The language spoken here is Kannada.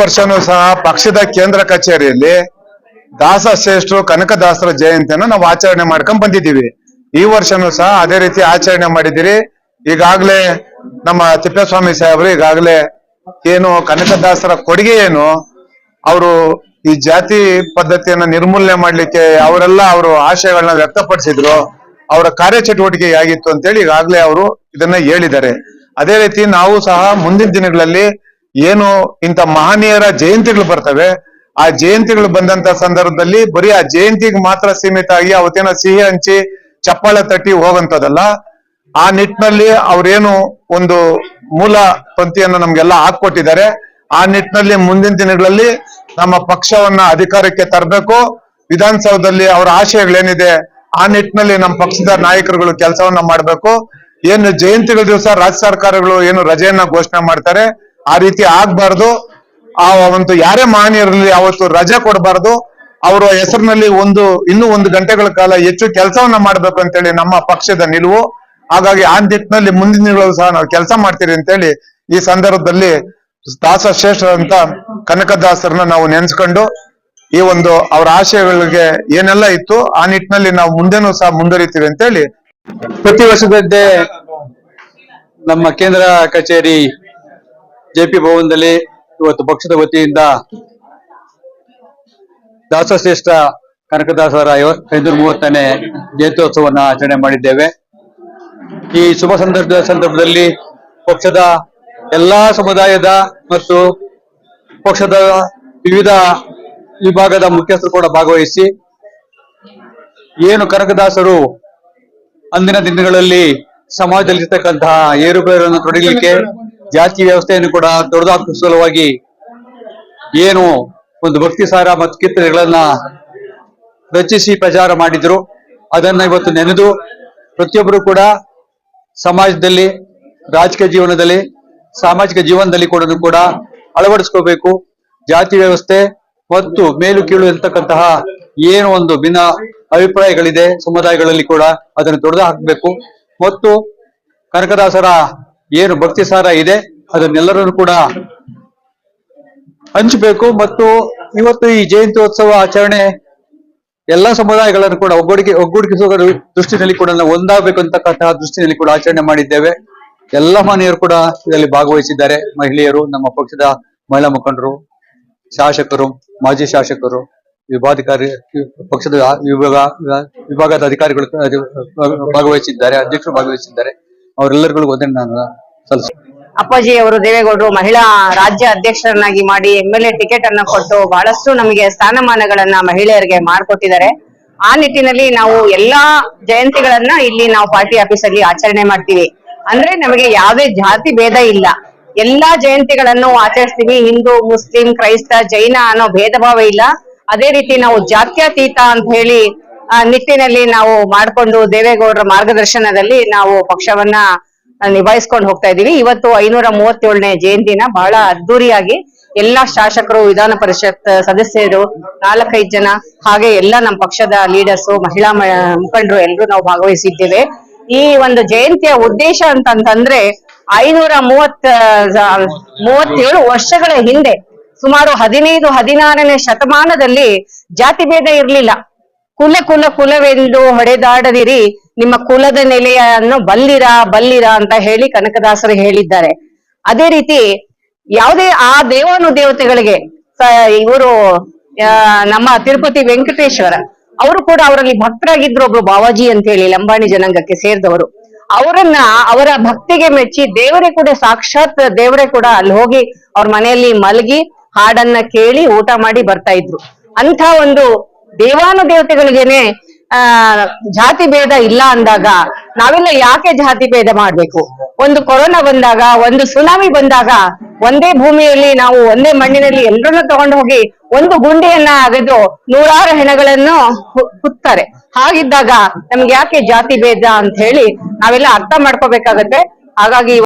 ವರ್ಷನೂ ಸಹ ಪಕ್ಷದ ಕೇಂದ್ರ ಕಚೇರಿಯಲ್ಲಿ ದಾಸ ಶ್ರೇಷ್ಠರು ಕನಕದಾಸರ ಜಯಂತಿಯನ್ನು ನಾವು ಆಚರಣೆ ಮಾಡ್ಕೊಂಡ್ ಬಂದಿದ್ದೀವಿ. ಈ ವರ್ಷನೂ ಸಹ ಅದೇ ರೀತಿ ಆಚರಣೆ ಮಾಡಿದಿರಿ ಈಗಾಗಲೇ ನಮ್ಮ ತಿಪ್ಪೇಸ್ವಾಮಿ ಸಾಹೇಬರು ಈಗಾಗಲೇ ಏನು ಕನಕದಾಸರ ಕೊಡುಗೆ ಏನು, ಅವರು ಈ ಜಾತಿ ಪದ್ಧತಿಯನ್ನ ನಿರ್ಮೂಲನೆ ಮಾಡ್ಲಿಕ್ಕೆ ಅವರೆಲ್ಲ ಅವರು ಆಶಯಗಳನ್ನ ವ್ಯಕ್ತಪಡಿಸಿದ್ರು. ಅವರ ಕಾರ್ಯಚಟುವಟಿಕೆ ಆಗಿತ್ತು ಅಂತೇಳಿ ಈಗಾಗಲೇ ಅವರು ಇದನ್ನ ಹೇಳಿದ್ದಾರೆ. ಅದೇ ರೀತಿ ನಾವು ಸಹ ಮುಂದಿನ ದಿನಗಳಲ್ಲಿ ಏನು ಇಂಥ ಮಹನೀಯರ ಜಯಂತಿಗಳು ಬರ್ತವೆ, ಆ ಜಯಂತಿಗಳು ಬಂದಂತ ಸಂದರ್ಭದಲ್ಲಿ ಬರೀ ಆ ಜಯಂತಿಗೆ ಮಾತ್ರ ಸೀಮಿತ ಆಗಿ ಅವತ್ತೇನೋ ಸಿಹಿ ಹಂಚಿ ಚಪ್ಪಾಳೆ ತಟ್ಟಿ ಹೋಗಂತದಲ್ಲ, ಆ ನಿಟ್ಟಿನಲ್ಲಿ ಅವ್ರೇನು ಒಂದು ಮೂಲ ಪಂಥಿಯನ್ನು ನಮ್ಗೆಲ್ಲ ಹಾಕೊಟ್ಟಿದ್ದಾರೆ ಆ ನಿಟ್ಟಿನಲ್ಲಿ ಮುಂದಿನ ದಿನಗಳಲ್ಲಿ ನಮ್ಮ ಪಕ್ಷವನ್ನ ಅಧಿಕಾರಕ್ಕೆ ತರಬೇಕು. ವಿಧಾನಸೌಧದಲ್ಲಿ ಅವರ ಆಶಯಗಳೇನಿದೆ, ಆ ನಿಟ್ಟಿನಲ್ಲಿ ನಮ್ಮ ಪಕ್ಷದ ನಾಯಕರುಗಳು ಕೆಲಸವನ್ನ ಮಾಡಬೇಕು. ಏನು ಜಯಂತಿಗಳ ದಿವಸ ರಾಜ್ಯ ಸರ್ಕಾರಗಳು ಏನು ರಜೆಯನ್ನ ಘೋಷಣೆ ಮಾಡ್ತಾರೆ ಆ ರೀತಿ ಆಗ್ಬಾರ್ದು. ಆ ಒಂದು ಯಾರೇ ಮಾನ್ಯರಲ್ಲಿ ಅವತ್ತು ರಜೆ ಕೊಡಬಾರ್ದು. ಅವರ ಹೆಸರಿನಲ್ಲಿ ಒಂದು, ಇನ್ನೂ ಒಂದು ಗಂಟೆಗಳ ಕಾಲ ಹೆಚ್ಚು ಕೆಲಸವನ್ನ ಮಾಡ್ಬೇಕು ಅಂತೇಳಿ ನಮ್ಮ ಪಕ್ಷದ ನಿಲುವು. ಹಾಗಾಗಿ ಆ ನಿಟ್ಟಿನಲ್ಲಿ ಮುಂದಿನ ಸಹ ನಾವು ಕೆಲಸ ಮಾಡ್ತೀರಿ ಅಂತೇಳಿ ಈ ಸಂದರ್ಭದಲ್ಲಿ ದಾಸ ಶ್ರೇಷ್ಠರಂತ ಕನಕದಾಸರನ್ನ ನಾವು ನೆನೆಸ್ಕೊಂಡು ಈ ಒಂದು ಅವರ ಆಶಯಗಳಿಗೆ ಏನೆಲ್ಲ ಇತ್ತು, ಆ ನಿಟ್ಟಿನಲ್ಲಿ ನಾವು ಮುಂದೆನೂ ಸಹ ಮುಂದುವರಿತೀವಿ ಅಂತೇಳಿ. ಪ್ರತಿ ವರ್ಷದಂತೆ ನಮ್ಮ ಕೇಂದ್ರ ಕಚೇರಿ ಜೆಪಿ ಭವನದಲ್ಲಿ ಇವತ್ತು ಪಕ್ಷದ ವತಿಯಿಂದ ದಾಸಶ್ರೇಷ್ಠ ಕನಕದಾಸರ ಐನೂರ ಮೂವತ್ತನೇ ಜಯಂತ್ಯೋತ್ಸವವನ್ನು ಆಚರಣೆ ಮಾಡಿದ್ದೇವೆ. ಈ ಶುಭ ಸಂದರ್ಭದ ಸಂದರ್ಭದಲ್ಲಿ ಪಕ್ಷದ ಎಲ್ಲಾ ಸಮುದಾಯದ ಮತ್ತು ಪಕ್ಷದ ವಿವಿಧ ವಿಭಾಗದ ಮುಖ್ಯಸ್ಥರು ಕೂಡ ಭಾಗವಹಿಸಿ ಏನು ಕನಕದಾಸರು ಅಂದಿನ ದಿನಗಳಲ್ಲಿ ಸಮಾಜದಲ್ಲಿರ್ತಕ್ಕಂತಹ ಏರುಪೇರನ್ನು ತೊಡಗಲಿಕ್ಕೆ ಜಾತಿ ವ್ಯವಸ್ಥೆಯನ್ನು ಕೂಡ ತೊಡೆದುಹಾಕುವ ಸಲುವಾಗಿ ಏನು ಒಂದು ಭಕ್ತಿ ಸಾರ ಮತ್ತು ಕೀರ್ತನೆಗಳನ್ನ ರಚಿಸಿ ಪ್ರಚಾರ ಮಾಡಿದ್ರು. ಅದನ್ನ ಇವತ್ತು ನೆನೆದು ಪ್ರತಿಯೊಬ್ಬರು ಕೂಡ ಸಮಾಜದಲ್ಲಿ, ರಾಜಕೀಯ ಜೀವನದಲ್ಲಿ, ಸಾಮಾಜಿಕ ಜೀವನದಲ್ಲಿ ಕೂಡ ಕೂಡ ಅಳವಡಿಸ್ಕೋಬೇಕು. ಜಾತಿ ವ್ಯವಸ್ಥೆ ಮತ್ತು ಮೇಲು ಕೀಳು ಎಂತಕ್ಕಂತಹ ಏನು ಒಂದು ಭಿನ್ನ ಅಭಿಪ್ರಾಯಗಳಿದೆ ಸಮುದಾಯಗಳಲ್ಲಿ ಕೂಡ ಅದನ್ನು ತೊಡೆದು ಹಾಕಬೇಕು ಮತ್ತು ಕನಕದಾಸರ ಏನು ಭಕ್ತಿ ಸಾರ ಇದೆ, ಅದನ್ನೆಲ್ಲರನ್ನು ಕೂಡ ಹಂಚಬೇಕು. ಮತ್ತು ಇವತ್ತು ಈ ಜಯಂತ್ಯೋತ್ಸವ ಆಚರಣೆ ಎಲ್ಲಾ ಸಮುದಾಯಗಳನ್ನು ಕೂಡ ಒಗ್ಗೂಡಿಕೆ, ಒಗ್ಗೂಡಿಸುವ ದೃಷ್ಟಿನಲ್ಲಿ ಕೂಡ ನಾವು ಒಂದಾಗಬೇಕು ಅಂತಕ್ಕಂತಹ ದೃಷ್ಟಿನಲ್ಲಿ ಕೂಡ ಆಚರಣೆ ಮಾಡಿದ್ದೇವೆ. ಎಲ್ಲ ಮನೆಯವರು ಕೂಡ ಇದರಲ್ಲಿ ಭಾಗವಹಿಸಿದ್ದಾರೆ. ಮಹಿಳೆಯರು, ನಮ್ಮ ಪಕ್ಷದ ಮಹಿಳಾ ಮುಖಂಡರು, ಶಾಸಕರು, ಮಾಜಿ ಶಾಸಕರು, ವಿಭಾಧಿಕಾರಿ, ಪಕ್ಷದ ವಿಭಾಗ, ವಿಭಾಗದ ಅಧಿಕಾರಿಗಳು ಭಾಗವಹಿಸಿದ್ದಾರೆ, ಅಧ್ಯಕ್ಷರು ಭಾಗವಹಿಸಿದ್ದಾರೆ. ಅವರೆಲ್ಲರಿಗೂ ಒಂದನ್ನು ನಾನು. ಅಪ್ಪಾಜಿ ಅವರು ದೇವೇಗೌಡರು ಮಹಿಳಾ ರಾಜ್ಯ ಅಧ್ಯಕ್ಷರನ್ನಾಗಿ ಮಾಡಿ ಎಂ ಎಲ್ ಎ ಟಿಕೆಟ್ ಅನ್ನ ಕೊಟ್ಟು ಬಹಳಷ್ಟು ನಮಗೆ ಸ್ಥಾನಮಾನಗಳನ್ನ ಮಹಿಳೆಯರಿಗೆ ಮಾಡಿಕೊಟ್ಟಿದ್ದಾರೆ. ಆ ನಿಟ್ಟಿನಲ್ಲಿ ನಾವು ಎಲ್ಲಾ ಜಯಂತಿಗಳನ್ನ ಇಲ್ಲಿ ನಾವು ಪಾರ್ಟಿ ಆಫೀಸ್ ಅಲ್ಲಿ ಆಚರಣೆ ಮಾಡ್ತೀವಿ. ಅಂದ್ರೆ ನಮಗೆ ಯಾವುದೇ ಜಾತಿ ಭೇದ ಇಲ್ಲ. ಎಲ್ಲಾ ಜಯಂತಿಗಳನ್ನು ಆಚರಿಸ್ತೀವಿ. ಹಿಂದೂ, ಮುಸ್ಲಿಂ, ಕ್ರೈಸ್ತ, ಜೈನ ಅನ್ನೋ ಭೇದ ಭಾವ ಇಲ್ಲ. ಅದೇ ರೀತಿ ನಾವು ಜಾತ್ಯತೀತ ಅಂತ ಹೇಳಿ ನಿಟ್ಟಿನಲ್ಲಿ ನಾವು ಮಾಡ್ಕೊಂಡು ದೇವೇಗೌಡರ ಮಾರ್ಗದರ್ಶನದಲ್ಲಿ ನಾವು ಪಕ್ಷವನ್ನ ನಿಭಾಯಿಸ್ಕೊಂಡು ಹೋಗ್ತಾ ಇದೀವಿ ಇವತ್ತು ಐನೂರ ಮೂವತ್ತೇಳನೇ ಜಯಂತಿನ ಬಹಳ ಅದ್ದೂರಿಯಾಗಿ ಎಲ್ಲಾ ಶಾಸಕರು, ವಿಧಾನ ಪರಿಷತ್ ಸದಸ್ಯರು, ನಾಲ್ಕೈದು ಜನ, ಹಾಗೆ ಎಲ್ಲ ನಮ್ಮ ಪಕ್ಷದ ಲೀಡರ್ಸ್ ಮಹಿಳಾ ಮುಖಂಡರು ಎಲ್ಲರೂ ನಾವು ಭಾಗವಹಿಸಿದ್ದೇವೆ. ಈ ಒಂದು ಜಯಂತಿಯ ಉದ್ದೇಶ ಅಂತಂತಂದ್ರೆ ಐನೂರ ಮೂವತ್ತ ಮೂವತ್ತೇಳು ವರ್ಷಗಳ ಹಿಂದೆ, ಸುಮಾರು ಹದಿನೈದು, ಹದಿನಾರನೇ ಶತಮಾನದಲ್ಲಿ ಜಾತಿ ಭೇದ ಇರಲಿಲ್ಲ. ಕುಲ ಕುಲ ಕುಲವೆಂದು ಹೊಡೆದಾಡದಿರಿ. ನಿಮ್ಮ ಕುಲದ ನೆಲೆಯನ್ನು ಬಲ್ಲಿರ ಬಲ್ಲಿರ ಅಂತ ಹೇಳಿ ಕನಕದಾಸರು ಹೇಳಿದ್ದಾರೆ. ಅದೇ ರೀತಿ ಯಾವುದೇ ಆ ದೇವಾನು ದೇವತೆಗಳಿಗೆ ಇವರು ನಮ್ಮ ತಿರುಪತಿ ವೆಂಕಟೇಶ್ವರ, ಅವರು ಕೂಡ ಅವರಲ್ಲಿ ಭಕ್ತರಾಗಿದ್ರು ಒಬ್ರು ಬಾವಾಜಿ ಅಂತ ಹೇಳಿ, ಲಂಬಾಣಿ ಜನಾಂಗಕ್ಕೆ ಸೇರಿದವರು. ಅವರನ್ನ, ಅವರ ಭಕ್ತಿಗೆ ಮೆಚ್ಚಿ ದೇವರೇ ಕೂಡ, ಸಾಕ್ಷಾತ್ ದೇವರೇ ಕೂಡ ಅಲ್ಲಿ ಹೋಗಿ ಅವ್ರ ಮನೆಯಲ್ಲಿ ಮಲಗಿ ಹಾಡನ್ನ ಕೇಳಿ ಊಟ ಮಾಡಿ ಬರ್ತಾ ಇದ್ರು. ಅಂತ ಒಂದು ದೇವಾನು ದೇವತೆಗಳಿಗೇನೆ, ಆ, ಜಾತಿ ಭೇದ ಇಲ್ಲ ಅಂದಾಗ ನಾವೆಲ್ಲ ಯಾಕೆ ಜಾತಿ ಭೇದ ಮಾಡ್ಬೇಕು? ಒಂದು ಕೊರೋನಾ ಬಂದಾಗ, ಒಂದು ಸುನಾಮಿ ಬಂದಾಗ ಒಂದೇ ಭೂಮಿಯಲ್ಲಿ ನಾವು ಒಂದೇ ಮಣ್ಣಿನಲ್ಲಿ ಎಲ್ಲರನ್ನ ತಗೊಂಡು ಹೋಗಿ ಒಂದು ಗುಂಡಿಯನ್ನ ಅಗೆದು ನೂರಾರು ಹೆಣಗಳನ್ನು ಹುತ್ತಾರೆ. ಹಾಗಿದ್ದಾಗ ನಮ್ಗೆ ಯಾಕೆ ಜಾತಿ ಭೇದ ಅಂತ ಹೇಳಿ ನಾವೆಲ್ಲ ಅರ್ಥ ಮಾಡ್ಕೋಬೇಕಾಗತ್ತೆ. ಹಾಗಾಗಿ